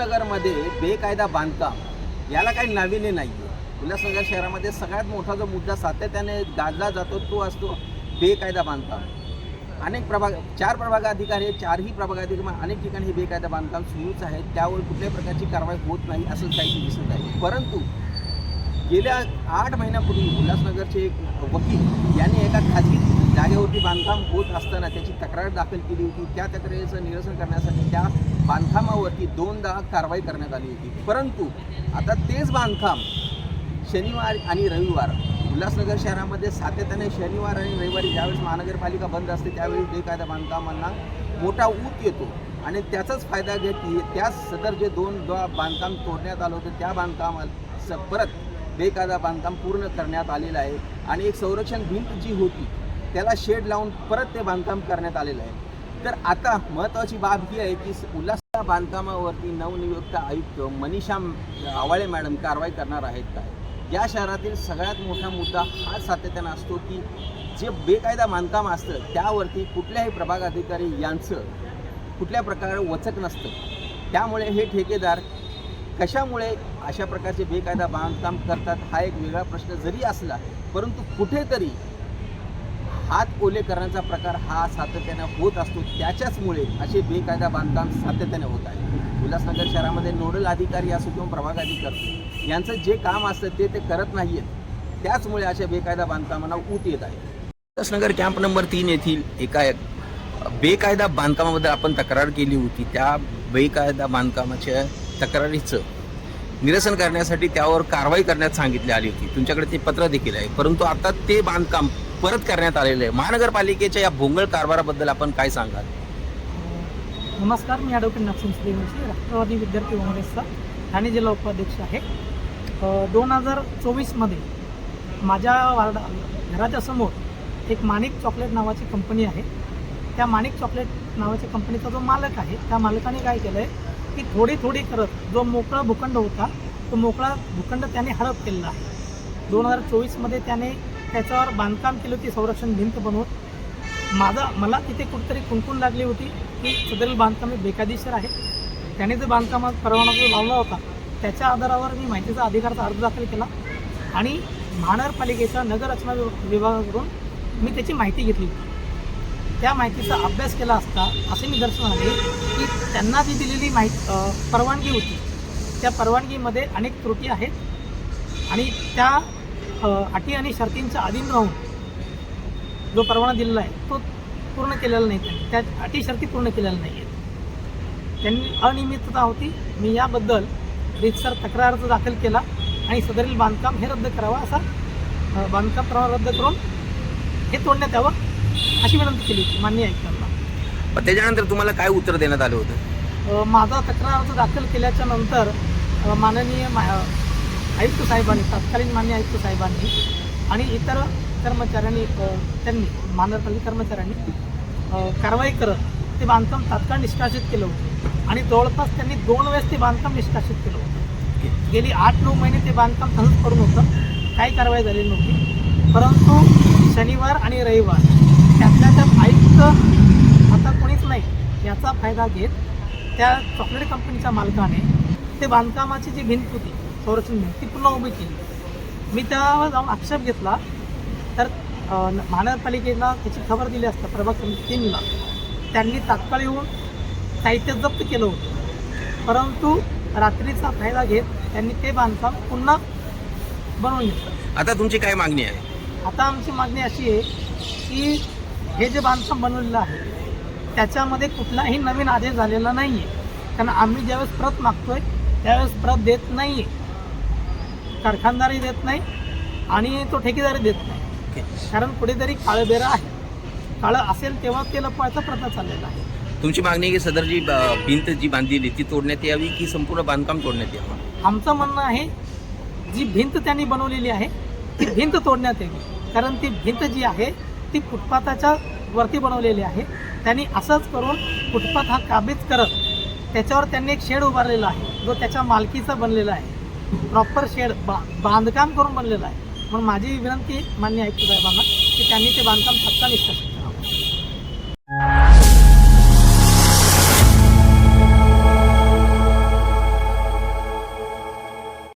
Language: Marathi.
उल्हासनगरमध्ये बेकायदा बांधकाम याला काही नाविन्य नाही आहे उल्हासनगर शहरामध्ये सगळ्यात मोठा जो मुद्दा सातत्याने गाजला जातो तो असतो बेकायदा बांधकाम. अनेक प्रभाग चार प्रभाग अधिकारी आहेत चारही प्रभाग अधिकारी अनेक ठिकाणी हे बेकायदा बांधकाम सुरूच आहे. त्यावर कुठल्याही प्रकारची कारवाई होत नाही असं काही दिसत आहे परंतु गेल्या आठ महिन्यापूर्वी उल्हासनगरचे एक वकील यांनी एका खाजगी जागेवरती बांधकाम होत असताना त्याची तक्रार दाखल केली होती. त्या तक्रारीचं निरसन करण्यासाठी त्या बांधकामावरती दोनदा कारवाई करण्यात आली होती. परंतु आता तेच बांधकाम शनिवार आणि रविवार उल्हासनगर शहरामध्ये सातत्याने शनिवार आणि रविवारी ज्यावेळेस महानगरपालिका बंद असते त्यावेळी बेकायदा बांधकामांना मोठा ऊत येतो आणि त्याचाच फायदा घेत त्याच सदर जे दोन बांधकाम तोडण्यात आलं होतं त्या बांधकामाचं स परत बेकायदा बांधकाम पूर्ण करण्यात आलेलं आहे आणि एक संरक्षण भिंत जी होती त्याला शेड लावून परत ते बांधकाम करण्यात आलेलं आहे. तर आता महत्त्वाची बाब ही आहे की उल्हास बांधकामावरती नवनियुक्त आयुक्त मनीषा आवाळे मॅडम कारवाई करणार आहेत काय? या शहरातील सगळ्यात मोठा मुद्दा हा सातत्यानं असतो की जे बेकायदा बांधकाम असतं त्यावरती कुठल्याही प्रभाग अधिकारी यांचं कुठल्या प्रकारे वचक नसतं. त्यामुळे हे ठेकेदार कशामुळे अशा प्रकारचे बेकायदा बांधकाम करतात हा एक वेगळा प्रश्न जरी असला परंतु कुठेतरी हात ओले करण्याचा प्रकार हा सातत्याने होत असतो. त्याच्याचमुळे असे बेकायदा बांधकाम सातत्याने होत आहे. उल्हासनगर शहरामध्ये नोडल अधिकारी असो किंवा प्रभाग अधिकारी यांचं जे काम असतं ते ते करत नाही आहेत त्याचमुळे अशा बेकायदा बांधकामांना ऊत येत आहे. उल्हासनगर कॅम्प नंबर तीन येथील एका बेकायदा बांधकामाबद्दल आपण तक्रार केली होती. त्या बेकायदा बांधकामाच्या तक्रारीचं निरसन करण्यासाठी त्यावर कारवाई करण्यात सांगितली आली होती. तुमच्याकडे ते पत्र देखील आहे. परंतु आता ते बांधकाम परत करण्यात आलेलं आहे. महानगरपालिकेच्या या भोंगळ कारभाराबद्दल आपण काय सांगाल? नमस्कार मी ॲडव्होकेट नक्षम सूर्यवंशी राष्ट्रवादी विद्यार्थी काँग्रेसचा ठाणे जिल्हा उपाध्यक्ष आहे. दोन हजार चोवीसमध्ये माझ्या वार्डा घराच्या समोर एक माणिक चॉकलेट नावाची कंपनी आहे. त्या माणिक चॉकलेट नावाच्या कंपनीचा जो मालक आहे त्या मालकाने काय केलं आहे की थोडी थोडी करत जो मोकळा भूखंड होता तो मोकळा भूखंड त्याने हडप केलेला आहे. दोन हजार चोवीसमध्ये त्याने त्याच्यावर बांधकाम केलं होती संरक्षण भिंत बनवून. माझा मला तिथे कुठेतरी कुणकुण लागली होती की सदरील बांधकाम हे बेकायदेशीर आहे. त्याने जो बांधकामात परवाना जो लावला होता त्याच्या आधारावर मी माहितीचा अधिकारचा अर्ज दाखल केला आणि महानगरपालिकेच्या नगररचना विभागाकडून मी त्याची माहिती घेतली. त्या माहितीचा अभ्यास केला असता असे निदर्शन आले की त्यांना जी दिलेली माहिती परवानगी होती. त्या परवानगीमध्ये अनेक त्रुटी आहेत आणि त्या अटी आणि शर्तींच्या अधीन राहून जो परवाना दिलेला आहे तो पूर्ण केलेला नाही. त्यांनी त्या अटी शर्ती पूर्ण केलेल्या नाही आहेत. त्यांनी अनियमितता होती. मी याबद्दल रितसर तक्रार अर्ज दाखल केला आणि सदरील बांधकाम हे रद्द करावं असा बांधकाम प्रमाण रद्द करून हे तोडण्यात यावं. अशी विनंती केली होती मान्य आयुक्तांना त्याच्यानंतर तुम्हाला काय उत्तर देण्यात आलं होतं? अ, माझा तक्रार अर्ज दाखल केल्याच्यानंतर अ, माननीय मा आयुक्त साहेबांनी तत्कालीन मान्य आयुक्त साहेबांनी आणि इतर कर्मचाऱ्यांनी अ, त्यांनी महानगरपालिका कर्मचाऱ्यांनी अ, कारवाई करत ते बांधकाम तात्काळ निष्कासित केलं होतं. आणि जवळपास त्यांनी दोन वेळेस ते बांधकाम निष्कासित केलं होतं. गेली आठ नऊ महिने ते बांधकाम तसंच पडून होतं. काही कारवाई झालेली नव्हती. परंतु शनिवार आणि रविवार त्यातल्या त्यात आयुक्त आता कोणीच नाही याचा फायदा घेत त्या चॉकलेट कंपनीच्या मालकाने ते बांधकामाची जी भिंत होती संरक्षण भिंत ती पुन्हा उभी केली. मी त्यावर जाऊन आक्षेप घेतला. तर महानगरपालिकेला त्याची खबर दिली असता प्रभाग समिती तीनला त्यांनी तात्काळ येऊन साहित्य जप्त केलं होतं. परंतु रात्रीचा फायदा घेत त्यांनी ते बांधकाम पुन्हा बनवून घेतलं. आता तुमची काय मागणी आहे? आता आमची मागणी अशी आहे की हे जे बांधकाम बनवलेलं आहे त्याच्यामध्ये कुठलाही नवीन आदेश झालेला नाही आहे कारण आम्ही ज्यावेळेस प्रत मागतोय त्यावेळेस प्रत देत नाही आहे कारखानदारही देत नाही आणि तो ठेकेदारही देत नाही. कारण कुठेतरी काळबेरा आहे. काळं असेल तेव्हा ते लपवायचा प्रयत्न चाललेला आहे. तुमची मागणी आहे की सदर जी भिंत जी बांधलेली ती तोडण्यात यावी की संपूर्ण बांधकाम तोडण्यात यावं? आमचं म्हणणं आहे जी भिंत त्यांनी बनवलेली आहे ती भिंत तोडण्यात यावी. कारण ती भिंत जी आहे ती फुटपाथाच्या वरती बनवलेली आहे. त्यांनी असंच करून फुटपाथ हा काबीज करत त्याच्यावर त्यांनी एक शेड उभारलेला आहे. जो त्याच्या मालकीचा बनलेला आहे. प्रॉपर शेड बा बांधकाम करून बनलेला आहे. म्हणून माझी विनंती आहे मान्य आयुक्त साहेबांना की त्यांनी ते बांधकाम तात्काळ निष्ठ